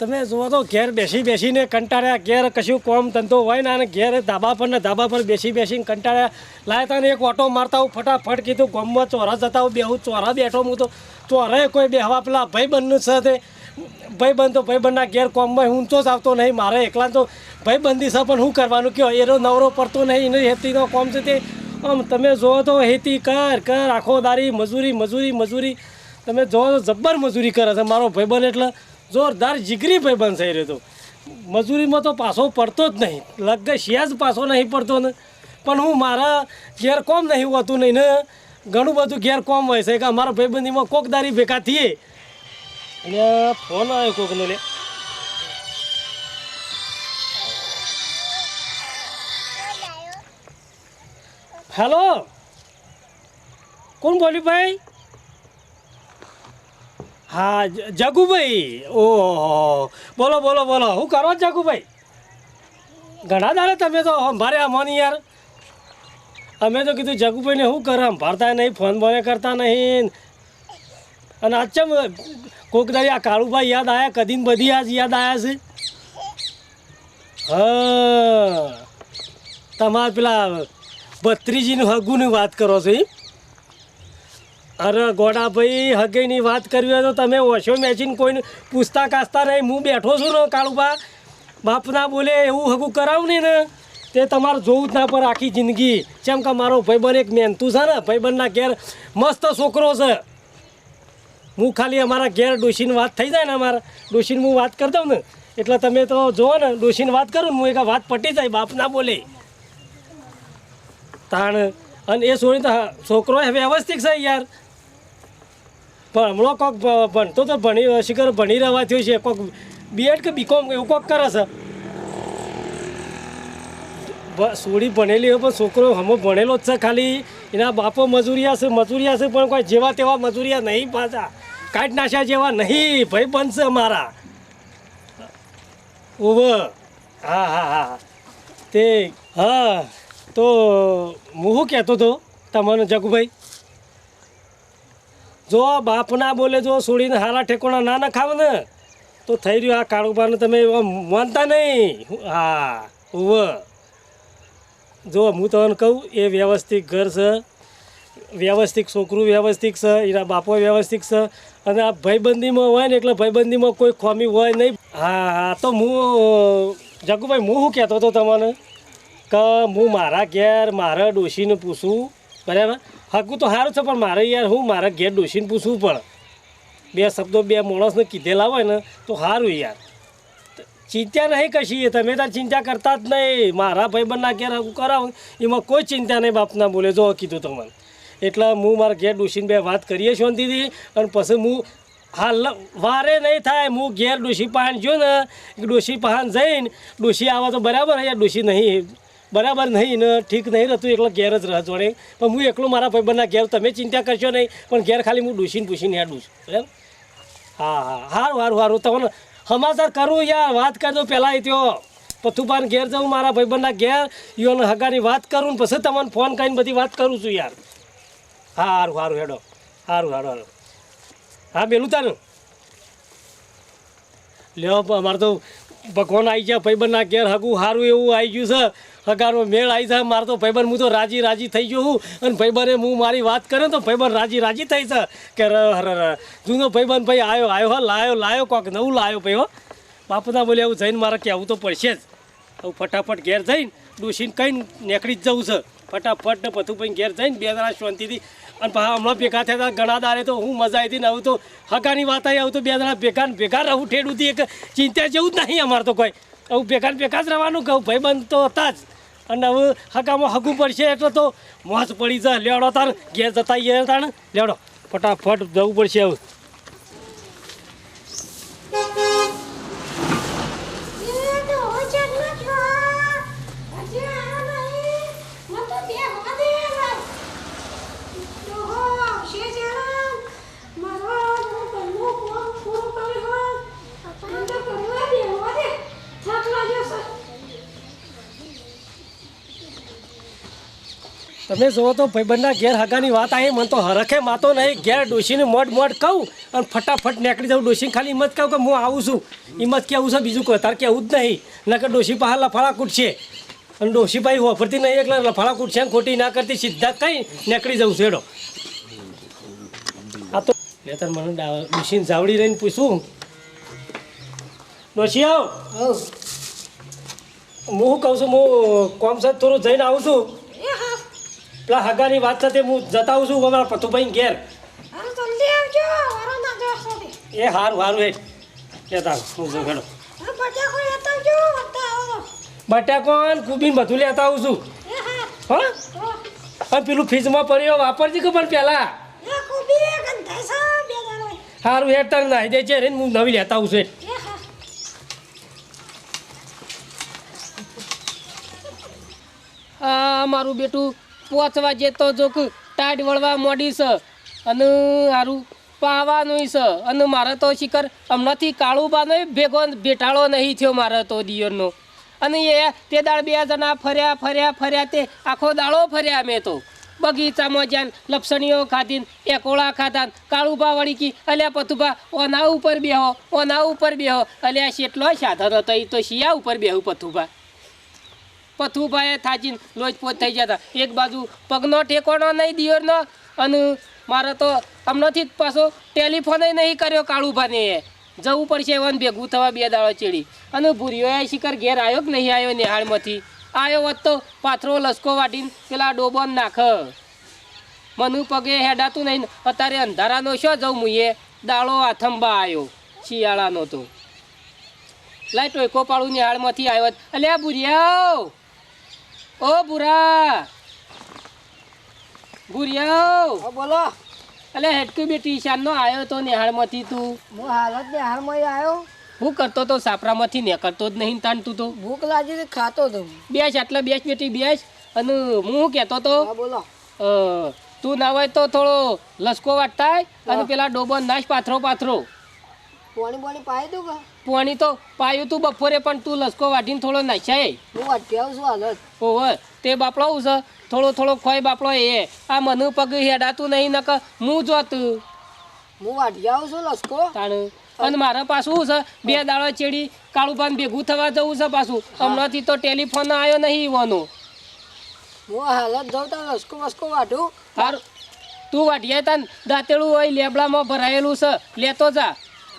તમે જુઓ તો ઘેર બેસી બેસીને કંટાળ્યા. ઘેર કશું કોમ ધંધો હોય ને અને ઘેર ધાબા પર ને ધાબા પર બેસી બેસીને કંટાળ્યા. લાયતા ને એક ઓટો મારતા હું ફટાફટ કીધું ગમમાં ચોરા જતા હું બેહું, ચોરા બેઠો હું તો. ચોરાએ કોઈ બેહવા પેલા ભાઈબંધનું છે તે. ભાઈબંધ તો ભાઈબંધના ઘેર કોમમાં ઊંચો જ આવતો નહીં, મારે એકલા તો ભાઈબંધી છે, પણ શું કરવાનું કયો? એનો નવરો પડતો નહીં, એની હેતીનો કોમ છે તે. આમ તમે જુઓ તો હેતી કર કર, આખો દારી, મજૂરી મજૂરી મજૂરી. તમે જુઓ તો જબ્બર મજૂરી કરે છે મારો ભાઈબંધ એટલે. જોરદાર જીગરી ભાઈબંધ થઈ રહ્યો મજૂરીમાં તો પાછો પડતો જ નહીં. લગ્ન શિયા જ પાછો નહીં પડતો ને. પણ હું મારા ઘેર કોમ નહીં હોતું નહીં ને. ઘણું બધું ઘેર કોમ હોય છે કે અમારા ભાઈબંધીમાં કોકદારી ભેગા થઈએ. અને ફોન આવ્યો કોકનો લે. હેલો? કોણ બોલ્યું ભાઈ? હા જગુભાઈ. ઓહો. બોલો બોલો બોલો. હું કરો જગુભાઈ? ઘણા દાડે તમે તો સંભારે આમોની યાર. અમે તો કીધું જગુભાઈને શું કરે? સંભાળતા નહીં, ફોન બોને કરતા નહીં. અને આજ ચમ કોક દાડી આ કાળુભાઈ યાદ આવ્યા કદીને બધી આજ યાદ આવ્યા છે? હા. તમારે પેલા ભત્રીજીનું હગુની વાત કરો છો એમ અરે ગોડાભાઈ હગઈની વાત કરવી હોય તો તમે ઓછો મેચીને કોઈને પૂછતા કાચતા નહીં. હું બેઠો છું ને કાળુબા બાપના બોલે એવું હગું કરાવું નહીં ને. તે તમારે જોવું જ ના પર આખી જિંદગી. જેમ કે મારો ભાઈબંધ એક મહેનતું છે ને. ભાઈબંધના ઘેર મસ્ત છોકરો છે. હું ખાલી અમારા ઘેર ડોશીની વાત થઈ જાય ને અમારા. ડોશીને હું વાત કરી દઉં ને. એટલે તમે તો જુઓ ને, ડોશીને વાત કરું ને, હું એક વાત પટી જાય બાપ ના બોલે. તાણ. અને એ છોડી તો છોકરો વ્યવસ્થિત છે યાર. પણ હમણાં કોક ભણતો તો ભણી, શિખર ભણી રહેવા થયું છે. કોક બીએડ કે બીકોમ એવું કોક કરે છે. સોડી ભણેલી હોય પણ છોકરો હમો ભણેલો જ છે ખાલી. એના બાપો મજૂરિયા છે મજૂરિયા છે, પણ કોઈ જેવા તેવા મજૂરિયા નહીં પાછા. કાઢ નાખ્યા જેવા નહીં. ભાઈ બનશે અમારા. ઓવ. હા હા હા. તે, હા. તો હું શું કહેતો હતો? તમારો જગુભાઈ? જો બાપના બોલે, જો છોડીને હારા ઠેકોણા ના ના ખાવ ને, તો થઈ રહ્યું આ કાળુબાને તમે માનતા નહીં. હા, ઉવ. જો હું તમને કહું, એ વ્યવસ્થિત ઘર છે, વ્યવસ્થિત છોકરું વ્યવસ્થિત છે, એના બાપો વ્યવસ્થિત છે, અને આ ભાઈબંધીમાં હોય ને, એટલે ભાઈબંધીમાં કોઈ ખોમી હોય નહીં. હા હા, તો હું, જગુભાઈ, હું શું કહેતો હતો તમને? કે હું મારા ઘેર, મારા ડોશીને પૂછું, બરાબર? હકું તો સારું છે, પણ મારે યાર હું મારા ઘેર ડોસીને પૂછવું પડે. બે શબ્દો બે માણસને કીધેલા હોય ને, તો સારું યાર. ચિંતા નહીં કશી, તમે તાર ચિંતા કરતા જ નહીં. મારા ભાઈબંધના ઘેર હકું કરાવું, એમાં કોઈ ચિંતા નહીં, બાપના બોલે. જો કીધું તમને. એટલે હું મારા ઘેર ડોસીને બે વાત કરીએ શાંતિથી અને પછી હું હાલ વારે નહીં થાય. હું ઘેર ડોસી પહાણ જો ને ડોસી પહાણ જઈને ડોસી આવે તો બરાબર યાર ડોસી નહીં બરાબર નહીં, ને, ઠીક નહીં રહેતું, એકલો ઘેર જ રહ જોડે. પણ હું એકલો મારા ભાઈબંધના ઘેર, તમે ચિંતા કરશો નહીં, પણ ઘેર ખાલી હું ડૂસીને પૂછીને હેડું છું. બરાબર? હા હા સારું સારું સારું તમને સમાચાર કરું યાર, વાત કરજો પહેલાં ત્યો પથુભાન ઘેર જાઉં, મારા ભાઈબંધના ઘેર યોને હગાની વાત કરું ને પછી તમને ફોન કરીને બધી વાત કરું છું યાર. હા સારું સારું હેડો. સારું સારું સારું હા બેલું તારું લ્યો, અમારે તો ભગવાન આવી ગયા, ભાઈબંધના ઘેર હગું સારું એવું આવી ગયું છે. હગાનો મેળ આવી જાય, મારે તો ભાઈબંધ, હું તો રાજી રાજી થઈ ગયો હું. અને ભાઈબંધે હું મારી વાત કરે તો ભાઈબંધ રાજી રાજી થઈ છે કે ર ર. જૂનો ભાઈબંધ ભાઈ આવ્યો આવ્યો હા, લાયો લાયો કોક નવું લાયો ભાઈ, હો. બાપુના બોલે એવું જઈને મારે કહેવું તો પડશે જ. હવે ફટાફટ ઘેર જઈને ડૂસીને કહીને નીકળી જ જવું છે. ફટાફટ ને પથું ભાઈ ઘેર જઈને બે જણા શાંતિથી અને પાછા હમણાં ભેગા થયા હતા ઘણા દારે તો હું મજા આવી હતી ને આવું તો હકાની વાત આવી આવું તો બે જણા ભેગા ભેગા રહું હતી એક ચિંતા જેવું જ નહીં અમારે તો કોઈ. હવે ભેગા ભેગા જ રહેવાનું કહું, ભાઈબંધ તો હતા જ. અને હવે હકામાં હગું પડશે એટલે તો મોજ પડી જાય. લેવડો તાર ઘેર જતા તાણ. લેવડો, ફટાફટ જવું પડશે હવે એ તો ઓછળ ન છો હજી આ નહીં મત તો બે હોવા દે તો હો છે જરા મારો હું કોમ પૂરું કરી હો મને તો કરવા દે હોવા દે થાક લાગ્યો છે તમે જોવો તો ભાઈબંધના ઘેર હગાની વાત આવી મને તો હરખે માતો નહીં. ઘેર ડોશીને મોડ મોડ કહું અને ફટાફટ નીકળી જાઉં. ડોશીને ખાલી હિંમત કહું કે હું આવું છું. હિંમત કેવું છે બીજું કહો તાર કેવું જ નહીં. નકર ડોશી પાસે લફાળા કૂટશે અને ડોશી ભાઈ વાપરતી નહીં એટલે લફાળા કૂટશે ને ખોટી ના કરતી સીધા કંઈ નીકળી જાઉં છેડો આ તો લે તાર મને ડોશીને જાવડી રહીને પૂછું. ડોશી આવ. હું કહું છું હું કોમસાદ થોડું જઈને આવું છું. પેલા હગાની વાત સાથે હું જતા આવું છું અમારા પથુભાઈ ઘેર. એ હારું હારું એ. લેતા હું આવો બટાકોન કુબીન બધું લેતા આવું છું. એ હા. હા? અને પેલું ફ્રીજમાં પડ્યો વાપરજી ખબર પણ સારું એ કોબી ગંધાય છે બે દાડો. હારું હેડ તાર નાહી દે છે રે હું નવી લેતા આવું છું એ હા. આ મારું બેટું પોચ વાગે તો ટાઈટ વળવા મોડી છે અને હારું પાવાનું છે અને મારે તો શિખર હમણાંથી કાળુબાનો ભેગો બેટાળો નહીં થયો મારે તો દિયરનો. અને એ તે દાળ બે જણા ફર્યા ફર્યા ફર્યા તે આખો દાળો ફર્યા મેં તો. બગીચામાં જ્યાં લપસણીઓ ખાધીન, એકોળા ખાધા કાળુભા વળી કી, અલ્યા પથુભા, ઓના ઉપર બેહો, ઓના ઉપર બેહો. અલ્યા શેટલો સાધન હતો એ તો શિયા ઉપર બેહું પથુભા. પથુભાઈએ થાચીને લોચપોચ થઈ જતા એક બાજુ પગનો ટેકોનો નહીં, દિયોરનો, અને મારે તો હમણાંથી જ પાછો ટેલિફોન નહીં કર્યો કાળુભાને. જવું પડશે એવાને ભેગું થવા બે દાડો ચેડી. અને ભૂરીઓએ શિખર ઘેર આવ્યો કે નહીં આવ્યો નિહાળમાંથી? આવ્યો હોત તો પાથરો લસકો વાટીને પેલા ડોબોન નાખ. મનુ પગે હેડાતું નહીં. અત્યારે અંધારાનો શો જવું મુએ દાળો આથંબા આવ્યો શિયાળાનો તો. લાઈ ટોયકો પાડું નિહાળમાંથી આવ્યો અલ્યા ભૂરિયાઓ ઓ ભૂરા ભૂરિયાઓ બોલો. અલે હેટકી બેટી ઈશાનનો આવ્યો તો નિહાળમાંથી તું. હું હાલત ને હાલમાં આવ્યો હું કરતો તો સાપરામાંથી કરતો જ નહીં તાન તું તો. ભૂખ લાગી તો ખાતો તો બેસ એટલે બેસ બેટી બેસ. અને હું શું કહેતો તો? બોલો. તું ના હોય તો થોડો લસકો વાટતા અને પેલા ડોબો નાશ પાથરો પાથરો. પાણી પાણી પાઈ તું કે? પોણી તો પાયું તું બપોરે પણ તું લસકો વાઢીને થોડો નાખ્યા હું આવું છું હાલત ઓવર તે બાપડો હું છે? થોડો થોડો ખોય બાપડો એ. આ મનુ પગ હેડાતું નહીં નક હું જોત. હું વાટી આવું છું લસકો. તાણ. અને મારા પાછું છે? બે દાડો ચેડી કાળુભાન ભેગું થવા જવું છે પાછું. હમણાંથી તો ટેલિફોન આવ્યો નહીં ઈવાનો. હું હાલત જાઉં તો લસકો વસકો વાટું સારું તું વાટિયા તાન દાંતેડું હોય લેબડામાં ભરાયેલું છે. લેતો જા.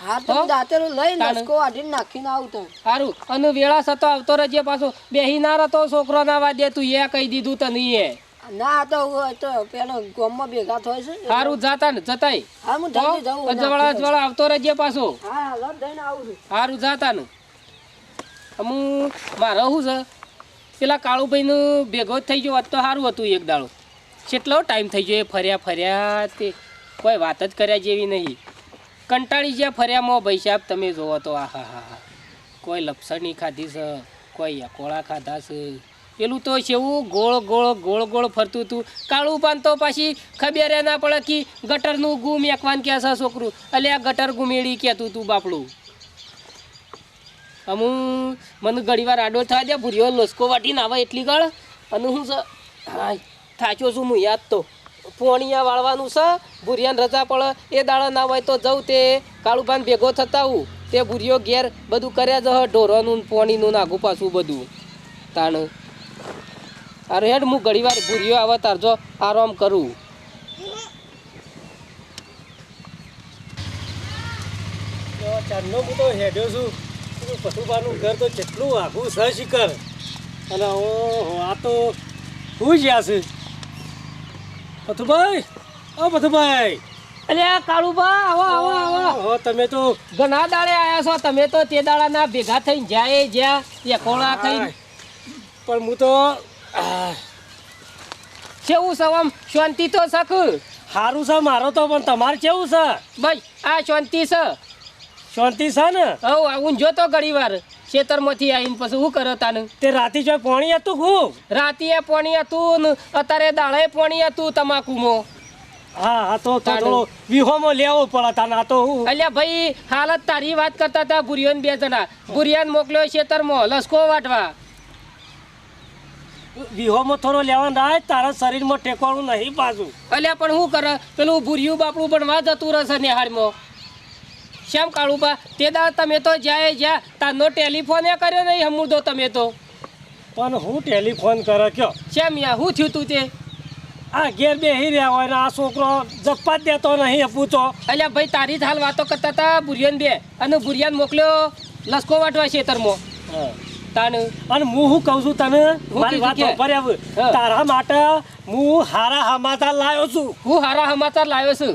હા તો હો? હું? લઈ. લસકો વાટીને નાખીને આવતો સારું અને વેળા સતો આવતો રજે પાછો. બેહી ના રહેતો છોકરો ના વાદે તું એ કહી દીધું તને એ. ના તો હું તો પેલો ગામમાં ભેગા થાય છે. સારું જાતા ને જતાય. હા હું જલ્દી જાઉં અજવાળા અજવાળા આવતો રજે પાછો. હા હાલત દઈને આવું છું. સારું જાતા ને અમુ મારે શું છે? પેલા કાળુભાઈનું ભેગો જ થઈ ગયો હોત તો સારું હતું એક દાડો. કેટલો ટાઈમ થઈ ગયો એ ફર્યા ફર્યા તે. કોઈ વાત જ કર્યા જેવી નહીં. કંટાળી જ્યાં ફર્યામાં ભાઈ સાહેબ, તમે જોવો તો, આ હા હા કોઈ લપસણી ખાધી છે, કોઈ અકોળા ખાધા છે. પેલું તો છેવું ગોળ ગોળ ગોળ ગોળ ફરતું હતું. કાળું પાન તો પાછી ખબર ના પડે કે ગટરનું ગુમ એકવાન કહે છે છોકરું. એટલે આ ગટર ગુમેડી કહેતું તું બાપડું. અમુ, મને ઘણી વાર આડો થાય દે, ભૂરીઓ લોસકો વાટીને આવે એટલી ગળ. અને હું છે હા થાચ્યો છું હું, યાદ તો. પોણિયા વાળવાનું છે. ભૂરિયાને રજા પડે એ દાડા ના હોય તો જવું તે. કાળુભાન ભેગો થતા હું. તે ભૂરિયો ઘેર બધું કર્યા જ ઢોરોનું ને પોણીનું નાગું પાછું બધું. તાણ. અરે હેડ હું ઘણી વાર ભૂરિયો આવે તાર જો આરામ કરું. તો ચારનો હું તો હેડ્યો છું. પશુપાનું ઘર તો કેટલું સહ શિખર. અને હું, આ તો હું જ્યાં છે. પથુભાઈ ઓ પથુભાઈ. અરે આ કાળુભા આવો આવો આવો. હો તમે તો ઘણા દાડે આયા છો તમે તો તે દાડાના ભેગા થઈને જાય જ્યાં એકોળા થઈ પણ હું તો કેવું છે આમ? શાંતિ તો સખ સારું છે મારો તો પણ તમારે કેવું છે? બસ આ શાંતિ છે. શાંતિ છે ને? હવ આવું જોતો ઘણી વાર. ખેતરમાંથી આવીને પછી શું કરો તાને? તે રાતી જો પાણી હતું ખૂબ. રાતીએ પાણી હતું ને અત્યારે દાળે પાણી હતું તમાકુમાં. હા હા તો તો થોડો વિહોમાં લેવો પડે તાને તો હું અલ્યા ભાઈ હાલત તારી વાત કરતા હતા ભુરિયોને બે જણા. ભુરિયાને મોકલ્યો ખેતરમાં લસકો વાટવા. વિહોમાં થોડો લેવા ના તારા શરીરમાં ટેકવાનું નહીં પાછું. અલ્યા પણ શું કરે? પેલું ભૂરિયું બાપડું પણ વાત જતું રહેશે નિહાળમાં. શ્યામ કાળુબા તે દાળ તમે તો જાય જ્યાં તારનો ટેલિફોન એ કર્યો નહીં હમુદો તમે તો. પણ હું ટેલિફોન કરે કયો? શ્યામ યા શું થયું તું તે? આ ઘેર બેહી રહ્યા હોય ને આ છોકરો જપ્પા જ દેતો નહીં પૂછો. અલ્યા ભાઈ તારી જ હાલ વાતો કરતા હતા ભુરિયાન બે. અને ભુરિયાન મોકલ્યો લસકો વાટવા ખેતરમાં તાન અને હું શું કહું છું તને? મારી વાત કે? વાપરે તારા માટે હું હારા સમાચાર લાવ્યો છું. હું હારા સમાચાર લાવ્યો છું.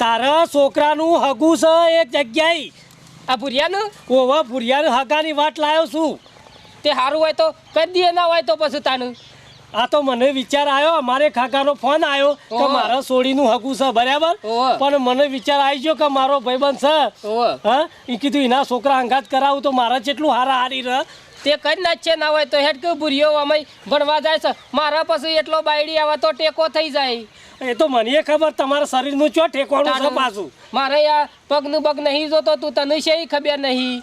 તારા છોકરાનું હગું છે એક જગ્યાએ. આ ભુરિયાનું? ઓવા ભુરિયાની હગાની વાટ લાવ્યો છું. તે સારું હોય તો કદી ના હોય તો પછી તાનું. આ તો મને વિચાર આવ્યો અમારે ખાકાનો ફોન આવ્યો કે. મારા સોડીનું હગું છે બરાબર? પણ મને વિચાર આવી ગયો કે મારો ભાઈબંધ છે. હા? એ કીધું એના છોકરા અંગાત કરાવું તો મારા જેટલું હારા હારી રહ. તે કઈ ના છે ના હોય તો હેડ કે ભૂરિયો અમે ભણવા જાય છે. મારા પછી એટલો બાયડી આવે તો ટેકો થઈ જાય. એ તો મને ખબર તમારા શરીરનું ચો ઠેકવાનું છે પાછું? મારે આ પગનું પગ નહીં જોતો તું તને છે ખબર નહીં?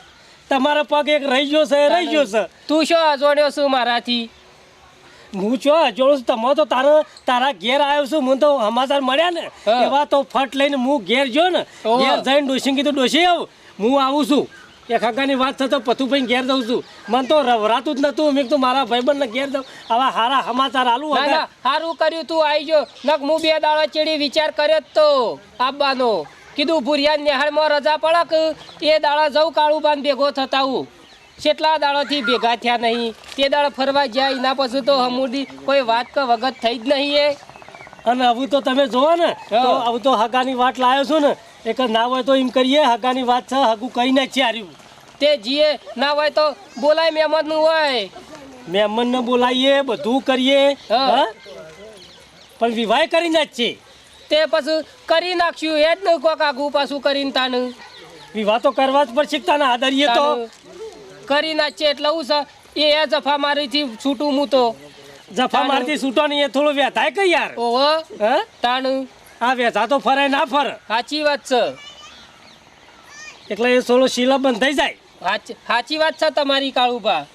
તમારો પગ એક રહી ગયો છે રહી ગયો છે. તું શું અજોડ્યો છું મારાથી? હું છો જોડું છું? તમે તો તારા તારા ઘેર આવ્યો છું મને તો સમાચાર મળ્યા ને. એવા તો ફટ લઈને હું ઘેર જો ને. ઘેર જઈને ડોસી કીધું ડોસી આવું હું આવું છું. એક હગાની વાત થતો પથુભાઈ ઘેર દઉં છું. મને તો રવરાતું જ નતું. મેં તો મારા ભાઈબંધને ઘેર દઉં. આવા હારા સમાચાર આલુ સારું કર્યું તું આવી જો નક હું બે દાડા ચીડી વિચાર કર્યો તો આવવાનો કીધું ભૂરિયા નેહાળમાં રજા પડક. એ દાડા જવું કાળું બાન ભેગો થતા હું. કેટલા દાડાથી ભેગા થયા નહીં. તે દાડા ફરવા ગયા એના પછી તો હમુડી કોઈ વાત કે વગત થઈ જ નહીં એ. અને હવે તો તમે જોવો ને આવું તો હવે તો હગાની વાત લાવ્યો છું ને એક ના હોય તો એમ કરીએ હગાની વાત છે હગું કઈ નાખીએ હાર્યું તે જીએ ના હોય તો બોલાય મહેમાનનું હોય. મહેમાનને બોલાવીએ બધું કરીએ હા. પણ વિવાહ કરી નાખીએ તે પછી કરી નાખ્યું એ જ ને કોક આગું પાછું કરીને તાનું. વિવાહ તો કરવા જ પડશે તાને આદરીએ તો? કરી નાખીએ એટલે હું છે એ એ જફા મારીથી છૂટું હું તો. જફા મારથી છૂટો નહીં એ થોડું વ્યથાય કઈ યાર? ઓહો. હા? તાનું. આ વેચા તો ફરે ના ફર. સાચી વાત છે. એટલે એ થોડો શીલા બંધ થઈ જાય. સાચી- વાત છે તમારી કાળુભા.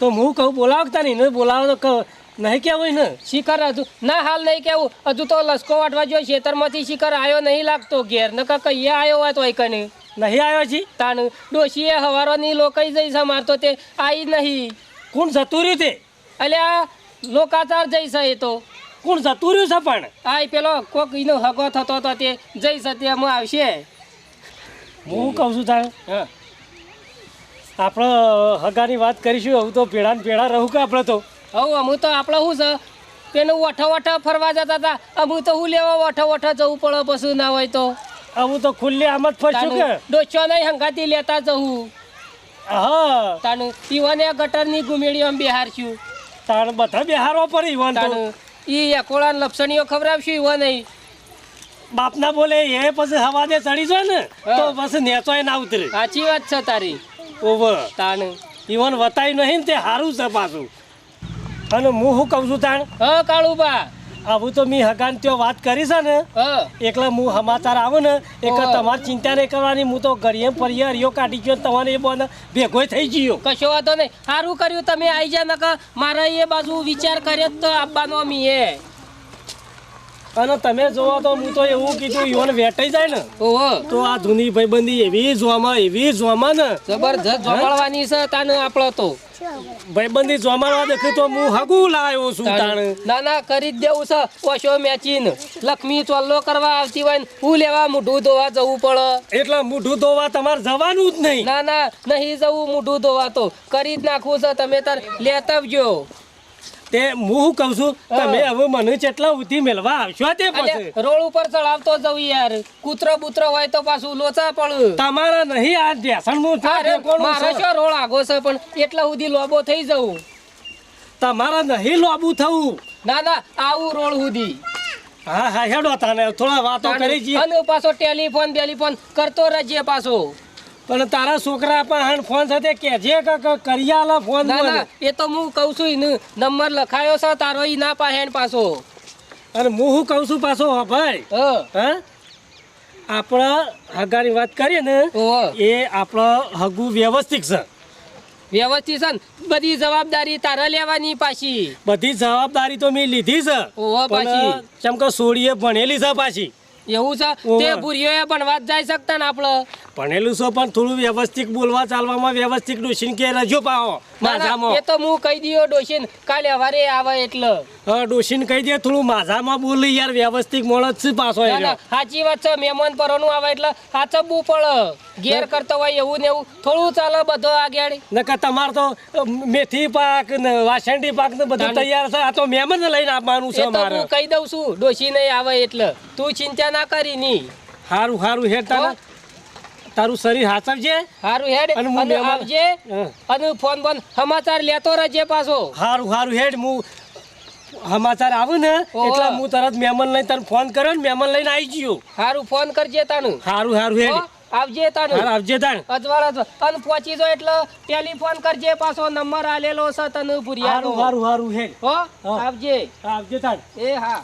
તો હું કહું બોલાવતા નહીં ને બોલાવવાનો કહું નહીં કેવું ને. શિખર હજુ ના હાલ નહીં કેવું હજુ તો લસકો વાટવા જોઈએ ખેતરમાંથી શિખર આવ્યો નહીં લાગતો ઘેર. ન કહીએ આવ્યો હોય તો કને નહીં. આવ્યો છી તાણ ડોશીએ હવારોની લોકાઈ જઈ છે મારતો તે આવી નહીં. કોણ જતું રહ્યું તે? અલ્યા લોકાચાર જઈ છે એ તો. કોણ જતું રહ્યું છે પણ? આ પેલો કોક એનો હગો થતો હતો તે જઈ છે તેમાં આવશે. હું કહું છું તારે? આપણે હગાની વાત કરીશું હવે તો પેડા ને પેડા રહું કે આપણે તો? હવે અમુ તો આપણે શું છે? પેલું ઓઠો ઓઠો ફરવા જતા હતા. અમુ તો હું લેવા ઓઠો ઓઠો જવું પડે પછી ના હોય તો. હું તો ખુલ્લે આમ જ ફરશું કે? ડોચો નહીં હંગાતી લેતા જવું. હા. તાનું ઈવાને ગટરની ગુમેડીઓમાં બિહારશું તાણ બધા બિહારવા પડે ઈવન તાનું ઈ એકોળા લપસણીઓ ખવડાવશું ઈવો નહીં બાપના બોલે એ પછી હવા દે ચડી જાય ને. તો પછી નેચોય ના ઉતરે. સાચી વાત છે તારી. ઓવર તાણ. ઈવન વતાય નહીં ને તે સારું છે પાછું. અને હું શું કહું છું તાણ? હ કાળુબા. આવું તો મેં હગાન તો વાત કરી છે ને? એકલા હું સમાચાર આવું ને એક તમારી ચિંતા નહીં કરવાની હું તો ઘડીએ ફરીએ હરિયો કાઢી ગયો તમારે એ બોને ભેગો થઈ ગયો. કશો વાંધો નહીં. સારું કર્યું તમે આવી જા નકર. મારા એ બાજુ વિચાર કર્યો તો આપવાનો મીએ. અને તમે જોવા તો હું તો એવું કીધું ઈવન વેટાઈ જાય ને ઓહો. તો આ જૂની ભાઈબંધી એવી જોવામાં એવી જોવામાં ને જબરજસ્ત જોગાડવાની છે તાને આપણો તો. ભાઈબંધી જોમાડવા દેખ્યું તો હું હગું લાયો છું તાણ. ના ના કરી જ દેવું છે ઓશો મેચીન. લક્ષ્મી ચોલ્લો કરવા આવતી હોય ને હું લેવા મોઢું ધોવા જવું પડે. એટલે મોઢું ધોવા તમારે જવાનું જ નહીં. ના ના નહીં જવું મોઢું ધોવા તો. કરી જ નાખવું છે તમે તાર લેતા આવજો. તે હું શું કહું છું? તમે હવે મને કેટલા ઉધી મેળવા આવશો તે પછી. રોડ ઉપર ચડાવતો જવું યાર. કૂતરો બુતરો હોય તો પાછું લોચા પણ તમારા નહીં આ ઢેસણનું નું મારે શું રોડ આગો છે પણ એટલા સુધી લોબો થઈ જવું તમારા નહીં લોબું થવું. ના ના આવું રોડ સુધી. હા હા હેડો તાને થોડા વાતો કરી અને પાછો ટેલિફોન ટેલિફોન કરતો રહેજે પાછો. પણ તારા છોકરા પણ ફોન સાથે કહેજે કે કે કરી ફોન ના ના એ તો હું કહું છું નંબર લખાયો છે તારો ઈ ના પાહેણ પાછો. અને હું હું કહું છું પાછો હા ભાઈ. હા. આપણા હગાની વાત કરીએ ને એ આપણો હગું વ્યવસ્થિત છે. વ્યવસ્થિત છે બધી જવાબદારી તારે લેવાની પાછી. બધી જવાબદારી તો મેં લીધી છે. ઓહો, પાછી. ચમકો કે સોડીએ ભણેલી છે પાછી. એવું છે? તે ભૂરીઓએ પણ વાત જાય શકતા ને આપણે ભણેલું છો પણ થોડું વ્યવસ્થિત બોલવા ચાલવામાં વ્યવસ્થિત ડોસીને કે રજો પાવો માઝામાં. એ તો હું કહી દીધો ડોશીને કાલે હવારે આવે એટલે. હા ડોસીને કહી દે થોડું માઝામાં બોલી યાર વ્યવસ્થિત મોણસ છે પાછો સાચી વાત છે મહેમાન પરોનું આવે એટલે સાચવવું પડે. ઘેર કરતો હોય એવું ને એવું. થોડું ચાલે બધો આગળ નકર તમારે તો મેથી પાક ને વાસંડી પાક ને બધું તૈયાર છે આ તો મહેમાન લઈને આપવાનું છે મારે હું કહી દઉં છું ડોશી નહીં આવે એટલે. તું ચિંતા ના કરી ની. હારું સારું હેડ તારા શરીર હાચવજે હારું હેડ અને હું આવજે. અને ફોન બોન સમાચાર લેતો રહેજે પાછો. હારું હારું હેડ હું સમાચાર આવે ને એટલે હું તરત મહેમાન લઈને તને ફોન કર્યો ને મહેમાન લઈને આવી ગયો. હારું ફોન કરજે તાનું. હારું હારું હેડ. આવજે તાનું. હાર આવજે તાણ. અજવાળ. અને પહોંચી જો એટલે ટેલિફોન કરજે પાછો. નંબર આલેલો છે તને ભૂરિયાનો હારું હારું હારું હેડ. હો આવજે. આવજે તાણ. એ હા.